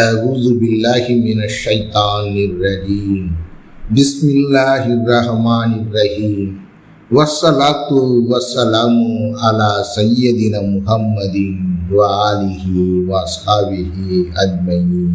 أعوذ بالله من الشيطان الرجيم. بسم الله الرحمن الرحيم. والصلاة والسلام على سيدنا محمد وآله وأصحابه أجمعين.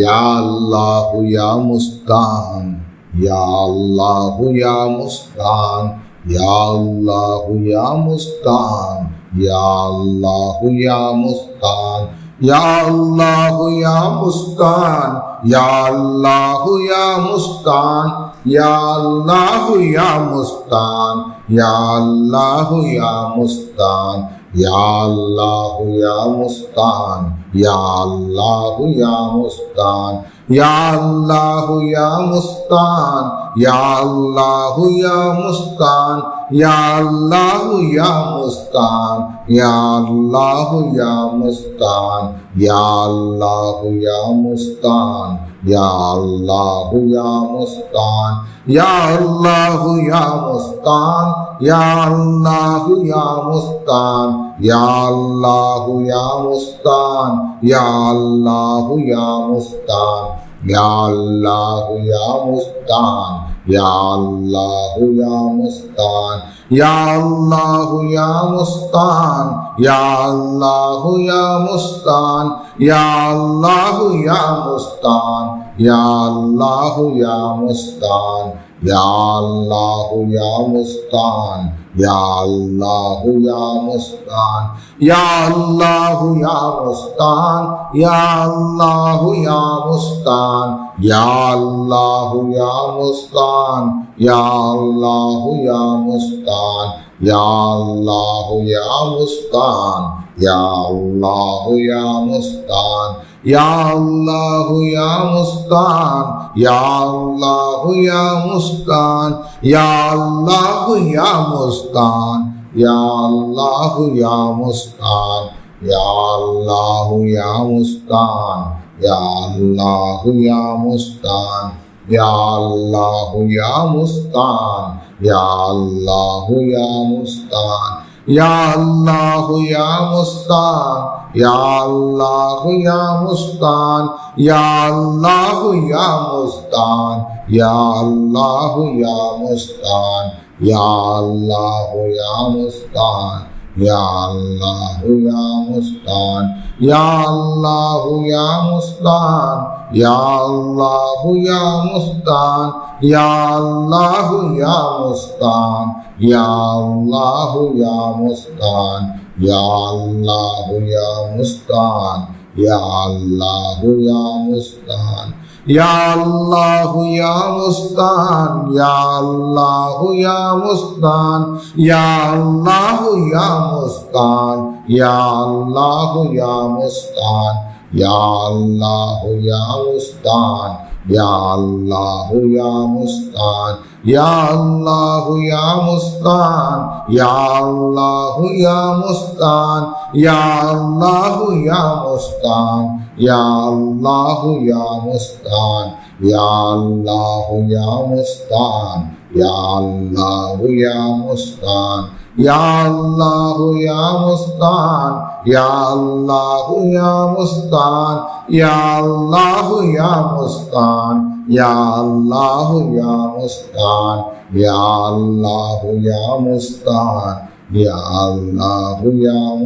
يا الله يا مستعان. يا الله يا مستعان. يا الله يا مستعان. يا الله يا مستعان. ইয়া আল্লাহ ইয়া মুস্তান ইয়া আল্লাহ ইয়া মুস্তান ইয়া আল্লাহ ইয়া মুস্তান ইয়া আল্লাহ ইয়া মুস্তান ইয়া আল্লাহ ইয়া মুস্তান یا اللہ یا مستان یا اللہ یا مستان یا اللہ یا مستان یا اللہ یا مستان یا اللہ یا مستان یا اللہ یا مستان یا اللہ یا مستان یا اللہ یا مستان یا اللہ یا مستان یا اللہ یا مستان یا اللہ یا مستان یا اللہ یا مستان یا اللہ یا مستان یا اللہ یا مستان یا اللہ یا مستان یا اللہ یا مستان یا اللہ یا مستان یا اللہ یا مستان یا اللہ یا مستان یا اللہ یا مستان یا اللہ یا مستان یا اللہ یا مستان یا اللہ یا مستان یا اللہ یا مستان یا اللہ یا مستان یا اللہ یا مستان یا اللہ یا مستان یا اللہ یا مستان یا اللہ یا مستان یا اللہ یا مستان یا اللہ یا مستان یا اللہ یا مستان یا اللہ یا مستان یا اللہ یا مستان یا اللہ یا مستان یا اللہ یا مستان یا اللہ یا مستان یا اللہ یا مستان Ya Allah Ya Mustan Ya Allah Ya Mustan Ya Allah Ya Mustan Ya Allah Ya Mustan Ya Allah Ya Mustan Ya Allah Ya Mustan Ya Allah Ya Mustan يا الله يا مستعان يا الله يا مستعان يا الله يا مستعان يا الله يا مستعان يا الله يا مستعان ইয়া আল্লাহ ইয়া মুস্তান ইয়া আল্লাহ ইয়া মুস্তান ইয়া আল্লাহ ইয়া মুস্তান ইয়া আল্লাহ ইয়া মুস্তান ইয়া আল্লাহ ইয়া মুস্তান ইয়া আল্লাহ ইয়া মুস্তান ইয়া আল্লাহ ইয়া মুস্তান ইয়া আল্লাহ ইয়া মুস্তান ইয়া আল্লাহ ইয়া মুস্তান ইয়া আল্লাহ ইয়া মুস্তান ইয়া আল্লাহ ইয়া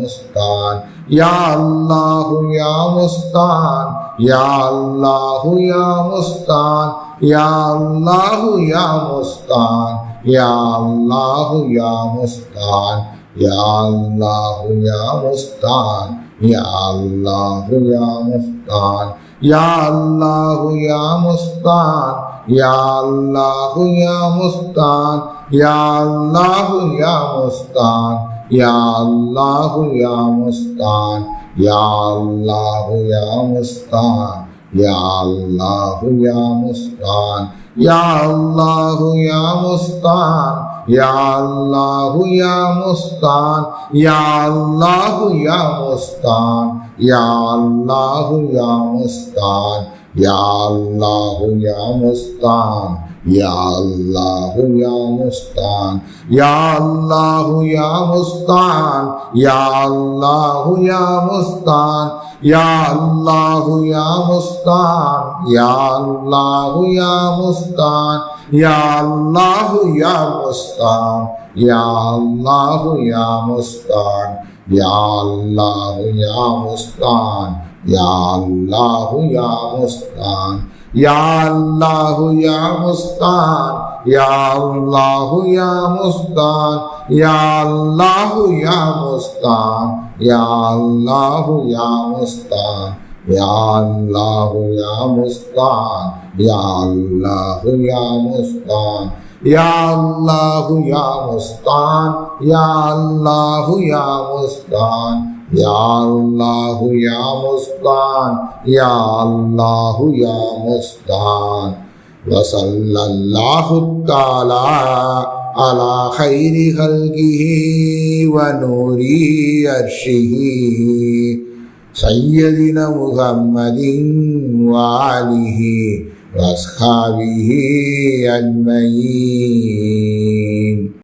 মুস্তান মুস্তান মুস্তান মুস্তান ইয়া আল্লাহ ইয়া মুস্তান, ইয়া আল্লাহ ইয়া মুস্তান, ইয়া আল্লাহ ইয়া মুস্তান, ইয়া আল্লাহ ইয়া মুস্তান, ইয়া আল্লাহ মুস্তান ইয়া আল্লাহ ইয়া মুস্তান ইয়া আল্লাহ ইয়া মুস্তান ইয়া আল্লাহ ইয়া মুস্তান ইয়া মুস্তান ইয়া আল্লাহ ইয়া মুস্তান ইয়া আল্লাহ ইয়া মুস্তান ইয়া আল্লাহ ইয়া মুস্তান ইয়া আল্লাহ ইয়া মুস্তান ইয়া আল্লাহ ইয়া মুস্তান ইয়া আল্লাহ ইয়া মুস্তান ইয়া আল্লাহ মুস্তান মুস্তান ইয়া আল্লাহ ইয়া মুস্তান ইয়া আল্লাহ ইয়া মুস্তান ইয়া আল্লাহ ইয়া মুস্তান ইয়া আল্লাহ ইয়া মুস্তান ইয়া আল্লাহ ইয়া মুস্তান ইয়া আল্লাহ ইয়া মুস্তান ইয়া মুস্তান يا الله يا مستعان يا الله يا مستعان. وصلى الله تعالى على خير خلقه ونور عرشه. سيدنا محمد وآله وأصحابه أجمعين.